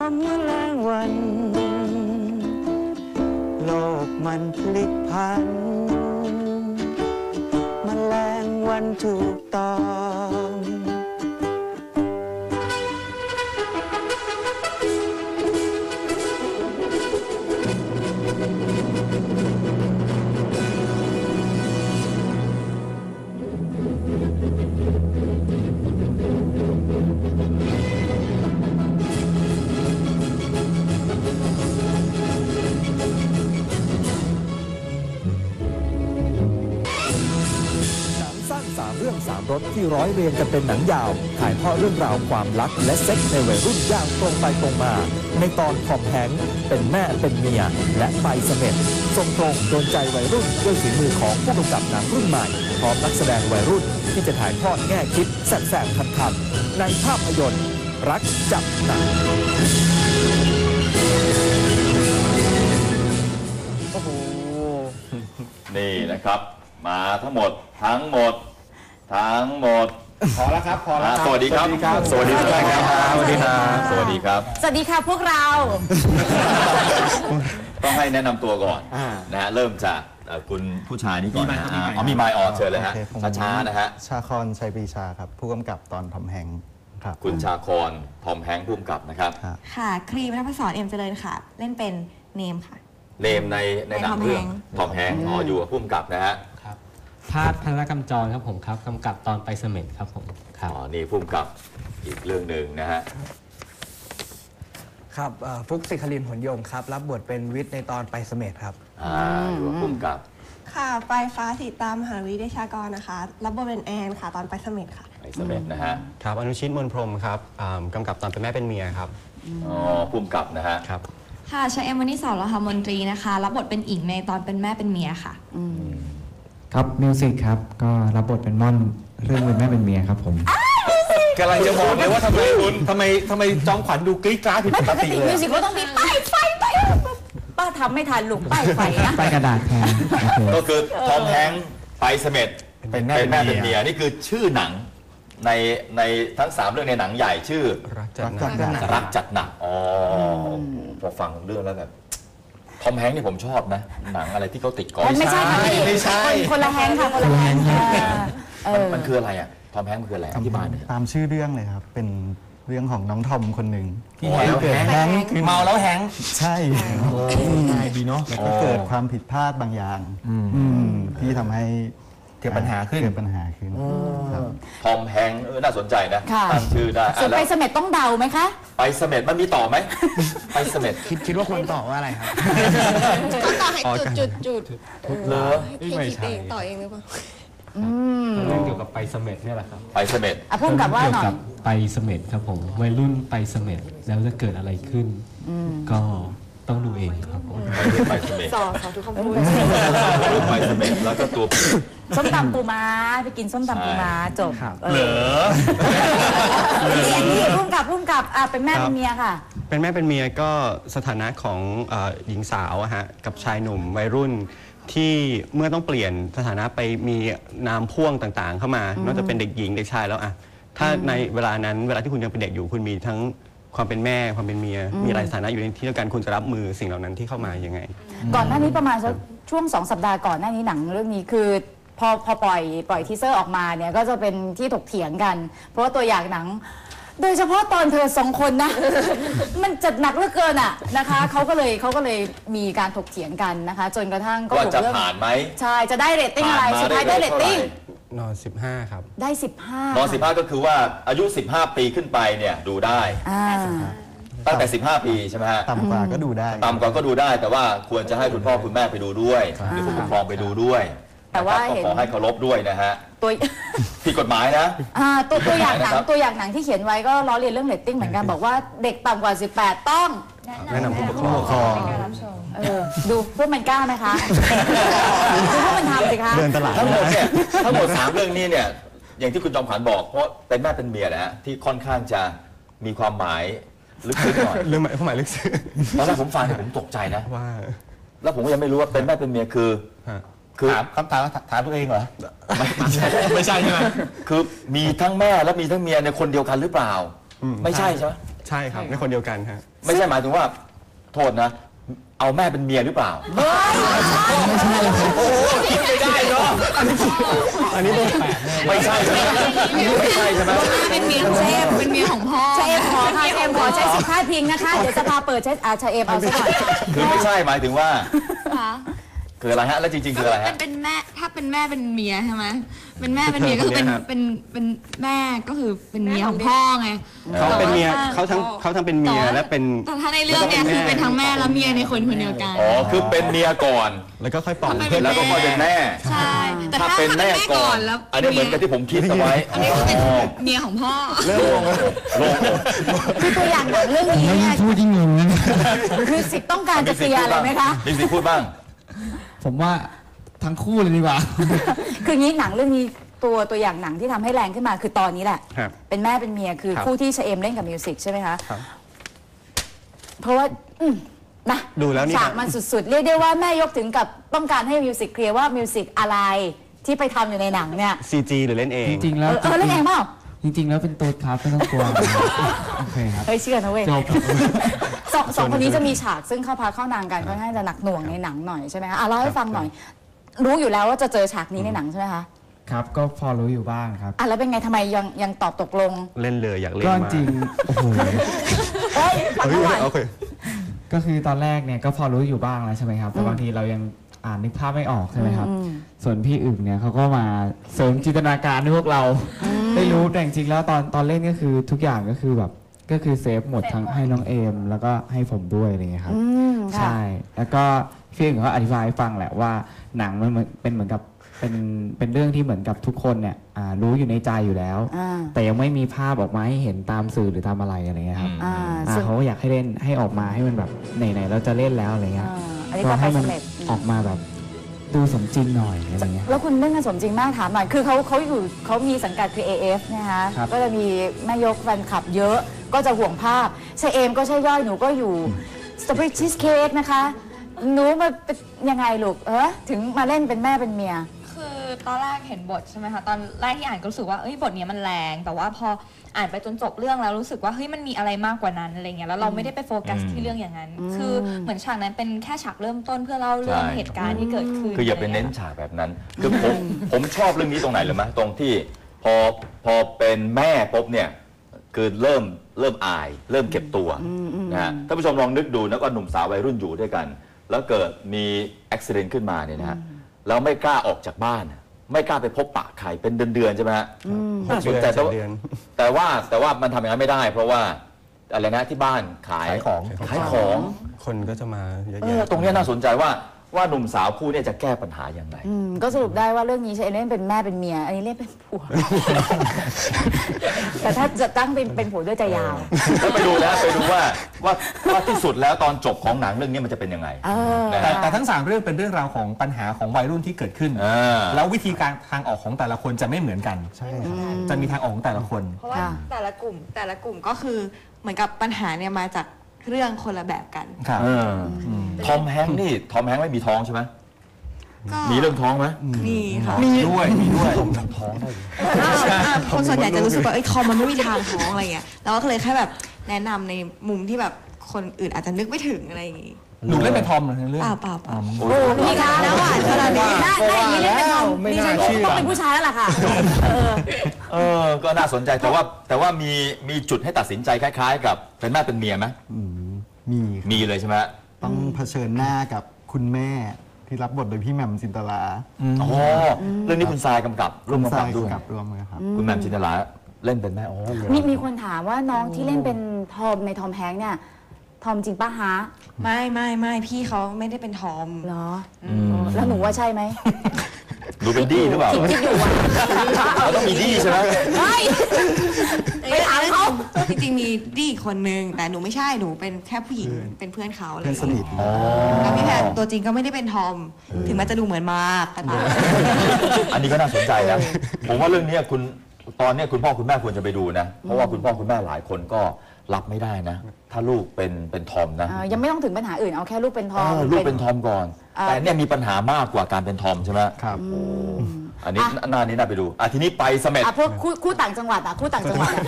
มื่อแรงวัน โลกมันพลิกพันแมลงวันถูกต่อ รื่องสามรสที่ร้อยเรียงกันเป็นหนังยาว ถ่ายทอดเรื่องราวความรักและเซ็กส์ในวัยรุ่นอย่างตรงไปตรงมา ในตอนทอมแฮงเป็นแม่เป็นเมีย และไปเสม็ดทรงตรงโดนใจวัยรุ่นด้วยฝีมือของผู้กำกับหนังรุ่นใหม่ พร้อมนักแสดงวัยรุ่นที่จะถ่ายทอดแง่คิดแสบๆคันๆในภาพยนตร์ รักจับหนังโอ้โหนี่นะครับ มาทั้งหมดทั้งหมด ทั้งหมดพอแล้วครับ พอแล้วอ่าครับ สวัสดีครับ สวัสดีทุกท่านครับ สวัสดีครับ สวัสดีครับ สวัสดีค่ะพวกเรา ต้องให้แนะนำตัวก่อนอ่า นะฮะเริ่มจากเอ่อคุณผู้ชายนี่ก่อนนะฮะมีไมค์ครับอ๋อมีไมค์ออกเชิญเลยฮะโอเคผมช้าๆนะฮะ ชาคอนชัยปรีชาครับ ผู้กำกับตอนทอมแฮงค์ครับ คุณชาคอนทอมแฮงค์พุ่มกับนะครับ ครับ ค่ะครีมนัทพศรเอ็มเจริญค่ะ เล่นเป็นเนมค่ะ เนมในในหนังใน Tom เรื่อง Hanks ทอมแฮงค์อ๋ออยู่กับพุ่มกับนะฮะ ครับพาดธนกำจรครับผมครับกำกับตอนไปเสม็ดครับผมครับ อ๋อ นี่พุ่มกับอีกเรื่องหนึ่งนะฮะ ครับเอ่อฟุกสิคลินผลยงครับ รับบทเป็นวิทย์ในตอนไปเสม็ดครับ อ่าอยู่กับพุ่มกับ ค่ะปลายฟ้าสีตามมหาวิทยาลัยเดชากรนะคะ รับบทเป็นแอนค่ะ ตอนไปเสม็ดค่ะไปเสม็ดนะฮะ ครับอนุชิตมนพรหมครับอ่ากำกับตอนเป็นแม่เป็นเมียครับอ๋อ พุ่มกับนะฮะ ครับ ค่ะชาเอมวันนี้สอนรหมนตรีนะคะ รับบทเป็นอิงในตอนเป็นแม่เป็นเมียค่ะ ครับมิวสิกครับ ก็รับบทเป็นม่อนเรื่องเป็นแม่เป็นเมียครับผมกำลังจะบอกเลยว่าทำไมทำไมทำไมจอมขวัญดูกรี๊ดกราดผิดปกติเลยมิวสิกก็ต้องมีป้ายไฟไปป้าทำไม่ทันลูกป้ายไฟนะป้ายกระดาษแทนโอเคก็คือทอมแฮงค์ไปเสม็ดเป็นแม่เป็นแม่เป็เป็นนเมีเมียยนี่คือชื่อหนังในในทั้งสามเรื่องในหนังใหญ่ชื่อรักจัดรักหจันัดกหนักรักจัดหนักอ๋ออพอฟังเรื่องแล้วแบบท อมแฮงค์นี่ผมชอบนะ หนังอะไรที่เขาติดกอล์ฟไม่ใช่ค่ะพี่ไม่ใช่ คนคนละแฮงค์ค่ะคนละแฮงค์เอมันอ มันคืออะไรอะทอมแฮงค์มันคืออะไรอธิบายหน่อย ตามชื่อเรื่องเลยครับ เป็นเรื่องของน้องทอมคนหนึ่งที่แฮงค์เกิดแฮงค์ขึ้นเมาแล้วแฮงค์ใช่ง่ายดีเนาะ แล้วก็เกิดความผิดพลาดบางอย่างอืมที่ทำให้ เกิดปัญหาขึ้น เกิดปัญหาขึ้นครับ ทอมแฮงค์เออน่าสนใจนะค่ะ ตั้งชื่อได้อะส่วนแล้ไปวเสม็ดต้องเดาไหมคะ ไปเสม็ดมันมีต่อไหม ไปเสม็ดคิดคิดว่าควรตอบว่าอะไรครับ ต้องต่อให้จุดจุดจุดเหรอพี่คิดเองต่อเองหรือเปล่าเรื่องเกี่ยวกับไปเสม็ดเนี่ยแหละครับไปเสม็ดอะพุ่มกับว่าเกี่ยหน่วอยกับไปเสม็ดครับผมวัยรุ่นไปเสม็ดแล้วจะเกิดอะไรขึ้น ก็ ต้องดูเองครับผมไปเสม็ดสอสอทุกคำพูดไปเสม็ดแล้วก็ตัวส้มตำปูม้าไปกินส้มตำปูม้าจบครับเออนี่นี่พุ่มกับพุ่มกับอะเป็นแม่เป็นเมียค่ะ เป็นแม่เป็นเมียก็สถานะของเอ่อหญิงสาวอะฮะกับชายหนุ่มวัยรุ่นที่เมื่อต้องเปลี่ยนสถานะไปมีนามพ่วงต่างๆ เข้ามา นอกจากเป็นเด็กหญิงเด็กชายแล้วอะถ้าในเวลานั้นเวลาที่คุณยังเป็นเด็กอยู่คุณมีทั้ง ความเป็นแม่ความเป็นเมีย มีหลายสถานะอยู่ในที่เดียวกันคุณจะรับมือสิ่งเหล่านั้นที่เข้ามายังไง ก่อนหน้านี้ประมาณสักช่วงสองสัปดาห์ก่อนหน้านี้หนังเรื่องนี้คือ พอพอปล่อยปล่อยทีเซอร์ออกมาเนี่ยก็จะเป็นที่ถกเถียงกัน เพราะว่าตัวอย่างหนัง โดยเฉพาะตอนเธอสองคนนะ มันจัดหนักเหลือเกินอะนะคะเขาก็เลยเขาก็เลยมีการถกเถียงกันนะคะ จนกระทั่งก็ว่าถูกจะเรื่องผ่านไหม ใช่จะได้เรตติ้งอะไรผ่านมาสุดท้ายได้เรตติ้ง นอน 15 ครับ ได้สิบห้านอน15 ก็คือว่าอายุ 15 ปีขึ้นไปเนี่ยดูได้ อ่า ตั้งแต่ 15 ปีใช่ไหมฮะต่ำกว่าก็ดูได้ต่ำกว่าก็ดูได้ แต่ว่าควรจะให้คุณพ่อคุณแม่ไปดูด้วยหรือผู้ปกครองไปดูด้วยแต่ว่านะครับเห็นก็ขอให้เคารพด้วยนะฮะตัวผิดกฎหมายนะ อ่าตัวตัวอย่างหนังนะครับตัวอย่างหนังที่เขียนไว้ก็ล้อเลียนเรื่องเรตติ้งเหมือนกันบอกว่าเด็กต่ำกว่า 18 ต้อง แนะนำผู้ปกครอง เออ ดูพวกมันกล้าไหมคะดูพวกมันทำสิคะ เดินตลาดทั้งหมดเนี่ยทั้งหมดสามเรื่องนี้เนี่ย อย่างที่คุณจอมขวัญบอกเพราะเป็นแม่เป็นเมียนะฮะที่ค่อนข้างจะมีความหมายลึกซึ้งหน่อยเรื่องหมายความหมายลึกซึ้งตอนแรกผมฟังเนี่ยผมตกใจนะ ว่า แล้วผมก็ยังไม่รู้ว่าเป็นแม่เป็นเมียคือ ฮะ คือถามคำถามถามตัวเองเหรอ ไม่ใช่ใช่ไหมคือมีทั้งแม่และมีทั้งเมียในคนเดียวกันหรือเปล่าไม่ใช่ใช่ไหมใช่ครับในคนเดียวกันฮะ ไม่ใช่หมายถึงว่า โทษนะ เอาแม่เป็นเมียหรือเปล่าโอ้โหคิดไม่ได้เนาะอันนี้ต้องไม่ใช่ใช่ไหมไม่ใช่ใช่ไหมเป็นเมียของเชฟเป็นเมียของพ่อชาเอมขอค่ะชาเอมขอใช้สิทธิ์พาดพิงนะคะ เดี๋ยวสภาเปิดใช้อาชาเอมเอาซะหน่อยคือไม่ใช่หมายถึงว่า ค่ะ คืออะไรฮะ แล้วจริง ๆ คืออะไรเป็ฮะนเป็นแม่ถ้าเป็นแม่เป็นเมียใช่ไหมเป็นแม่เป็นเมียก็คือเป็นเนี่ยครับเป็นเป็นแม่ก็คือเป็นเมียของพ่อไงเขาเป็นเมียแต่ว่าเขาทั้งเขาทั้งเป็นเมียและเป็นแต่ถ้าในเรื่องเนี่ยคือเป็นทั้งแม่และเมียในคนคนเดียวกันอ๋อคือเป็นเมียก่อน แล้วก็ค่อยปล่อยทำไมเป็นแล้วก็ค่อยเป็นแม่ใช่แต่ถ้าถ้าเป็นแม่ก่อนแล้วอันนี้เหมือนกับที่ผมคิดเอาไว้อันนี้คือเป็นอ๋อเมียของพ่อโล่งโล่งคือตัวอย่างหนังเรื่องนี้เนี่ยพูดยิ่งงงนะคือสิทธิ์ต้องการจะเคลียร์อะไรไหมคะมีสิทธิ์พูดบ้าง ผมว่าทั้งคู่เลยดีกว่า คืองี้หนังเรื่องนี้ตัวตัวอย่างหนังที่ทำให้แรงขึ้นมาคือตอนนี้แหละ ครับเป็นแม่เป็นเมียคือครับ คู่ที่ชาเอมเล่นกับมิวสิกใช่ไหมคะ ครับ เพราะว่าอืมนะดูแล้วนี่ฉากมันสุดๆ เรียกได้ว่าแม่ยกถึงกับต้องการให้มิวสิกเคลียร์ว่ามิวสิกอะไรที่ไปทำอยู่ในหนังเนี่ย CG หรือเล่นเอง จริงๆแล้วเออเออเล่นเองเปล่า จริงๆ แล้วเป็นตัวครับไม่ต้องกลัว โอเคครับ เฮ้ยเชื่อนะเว้ยจบ สองสองคนนี้จะมีฉากซึ่งเข้าพาเข้านางกันค่อนข้างจะหนักหน่วงในหนังหน่อยใช่ไหมคะอะเล่าให้ฟังหน่อย รู้อยู่แล้วว่าจะเจอฉากนี้ในหนังใช่ไหมคะครับ ก็พอรู้อยู่บ้างครับ อะแล้วเป็นไงทำไมยังยังตอบตกลงเล่นเลยอยากเล่นก็มากจริงโอ้โห เฮ้ยฟังเฮ้ยก่อน โอเค ก็คือตอนแรกเนี่ยก็พอรู้อยู่บ้างแล้วใช่ไหมครับ แต่บางทีเรายังอ่านนึกภาพไม่ออกใช่ไหมครับ อืม ส่วนพี่อึ่งเนี่ยเขาก็มาเสริมจินตนาการให้พวกเราได้ รู้แต่จริงๆแล้วตอนตอนเล่นก็คือทุกอย่างก็คือแบบก็คือเซฟหมดทั้งให้น้องเอม แล้วก็ให้ผมด้วยอะไรเงี้ยครับ อืมค่ะ ใช่ แล้วก็พี่อึ่งเขาอธิบายให้ฟังแหละว่าหนังมันเหมือนเป็นเหมือนกับเป็นเป็นเรื่องที่เหมือนกับทุกคนเนี่ยอ่ารู้อยู่ในใจอยู่แล้ว อ่า แต่ยังไม่มีภาพออกมาให้เห็นตามสื่อหรือตามอะไรอะไรเงี้ยครับอ่าอ่าซึ่งเขาก็อยากให้เล่นให้ออกมาให้มันแบบไหนๆเราจะเล่นแล้วอะไรเงี้ยอ่าอันนี้ก็ก็ไปให้มัสำเร็จ ออกมาแบบ ดูสมจริงหน่อยอะไรเงี้ย แล้วคุณเล่นกันสมจริงมากถามหน่อย คือเขาเขาอยู่เขามีสังกัดคือ AF นะคะ ครับ ก็จะมีแม่ยกแฟนคลับเยอะ ก็จะห่วงภาพใช่เอมก็ใช่ย่อยหนูก็อยู่สตรอเบอรี่ชีสเค้กนะคะ หนูมาเป็นยังไงลูก เออถึงมาเล่นเป็นแม่เป็นเมีย คือตอนแรกเห็นบทใช่ไหมคะตอนแรกที่อ่านก็รู้สึกว่าเอ้ยบทเนี้ยมันแรง แต่ว่าพออ่านไปจนจบเรื่องแล้วรู้สึกว่าเฮ้ยมันมีอะไรมากกว่านั้นอะไรเงี้ยแล้วเราไม่ได้ไปโฟกัสอืมที่เรื่องอย่างนั้น คือเหมือนฉากนั้นเป็นแค่ฉากเริ่มต้นเพื่อเล่าเรื่องใช่ เหตุการณ์ที่เกิดขึ้นคืออย่าไปเน้นฉากแบบนั้น คือผม ผมชอบเรื่องนี้ตรงไหนเลยไหมตรงที่พอพอเป็นแม่ปุ๊บเนี่ยคือเริ่มเริ่มอาย เริ่มเก็บตัวนะฮะท่านผู้ชมลองนึกดูนะก็หนุ่มสาววัยรุ่นอยู่ด้วยกัน แล้วเกิดมีอุบิเหตุขึ้นมาเนี่ยนะฮะ แล้วไม่กล้าออกจากบ้าน ไม่กล้าไปพบปะใครเป็นเดือนๆใช่ไหมฮะหกเดือนแต่เจ็ดว่าเดือน แต่ว่าแต่ว่ามันทำอย่างนั้นไม่ได้ เพราะว่าอะไรนะที่บ้านขายขายของ ขายของ คนก็จะมาเยอะเออแยะ ตรงเนี้ยน่าสนใจว่า ว่าหนุ่มสาวคู่เนี่ยจะแก้ปัญหาอย่างไร อืมก็สรุปได้ว่าเรื่องนี้ใช่เล่นเป็นแม่เป็นเมีย อันนี้เล่นเป็นผัว แต่ถ้าจะตั้งเป็นเป็นผัวด้วยจะยาว แล้วไปดูนะไปดูว่าว่าว่าที่สุดแล้วตอนจบของหนังเรื่องนี้มันจะเป็นยังไง เออนะแต่ฮะแต่ทั้งสามเรื่องเป็นเรื่องราวของปัญหาของวัยรุ่นที่เกิดขึ้น อ่า แล้ววิธีการทางออกของแต่ละคนจะไม่เหมือนกัน ใช่ครับ จะมีทางออกของแต่ละคน เพราะว่าค่ะ แต่ละกลุ่มแต่ละกลุ่มก็คือเหมือนกับปัญหาเนี่ยมาจาก เรื่องคนละแบบกัน ครับเอออทอมแฮงค์นี่ทอมแฮงค์ไม่มีท้องใช่ไหมก็มีเรื่องท้องไหมมีค่ะมีด้วยมีด้วยท้องได้อ้าวอ้าวคนส่วนใหญ่จะรู้สึกว่าเอ้ยทอมมันไม่มีทางท้องอะไรเงี้ยเราก็เลยแค่แบบแนะนำในมุมที่แบบคนอื่นอาจจะนึกไม่ถึงอะไรอย่างงี้หนูเล่นเป็นทอมเหรอในเรื่อง เปล่าเปล่าเปล่าโอ้มีค่ะน้ำหวานขนาดนี้ได้ได้อย่างนี้เล่นเป็นทอมไม่ดิน่าฉันเชื่อ ต้องเป็นผู้ชายแล้วล่ะค่ะ เออ เออ ก็น่าสนใจแต่ว่าแต่ว่ามีมีจุดให้ตัดสินใจคล้าย ๆ กับเป็นแม่เป็นเมียไหมอื มมีครับมีเลยใช่ไหมต้องเผชิญหน้ากับคุณแม่ที่รับบทโดยพี่แหม่มจินตลาอ๋อเรื่องนี้คุณทรายกำกับร่วมคุณกำทกัราบยด้วยกับรวมเลยครับ คุณแหม่มจินตลาเล่นเป็นแม่อ๋อเหรอมีมีคนถามว่าน้องที่เล่นเป็นทอมในทอมแฮงค์เนี่ยทอมจริงปะฮะไม่ไม่ไม่พี่เขาไม่ได้เป็นทอมเหรออแล้วหนูว่าใช่ไหม ดูเป็นดี้หรือเปล่าคิดคิดอยู่อะเราต้องมีดี้ใช่ไหมเฮ้ยไปถามเขาจริงๆมีดีอีกคนนึงแต่หนูไม่ใช่หนูเป็นแค่ผู้หญิงเป็นเพื่อนเขาอะไรเพื่อนสนิทอ๋อแล้วพี่แพรตัวจริงก็ไม่ได้เป็นทอม ถึงแม้จะดูเหมือนมากก็ตามอันนี้ก็น่าสนใจนะ ผมว่าเรื่องเนี้ยคุณตอนเนี้ยคุณพ่อคุณแม่ควรจะไปดูนะ เพราะว่าคุณพ่อคุณแม่หลายคนก็ รับไม่ได้นะ ถ้าลูกเป็นเป็นทอมนะอ่ายังไม่ต้องถึงปัญหาอื่นเอาแค่ลูกเป็นทอม เออลูกเป็นทอมก่อน อ่า แต่เนี่ยมีปัญหามากกว่าการเป็นทอมใช่ไหมครับโอ้อันนี้น่านี้น่าไปดูอะทีนี้ไปเสม็ด อะพวกคู่คู่ต่างจังหวัดอะคู่ต่างจังหวัดอะ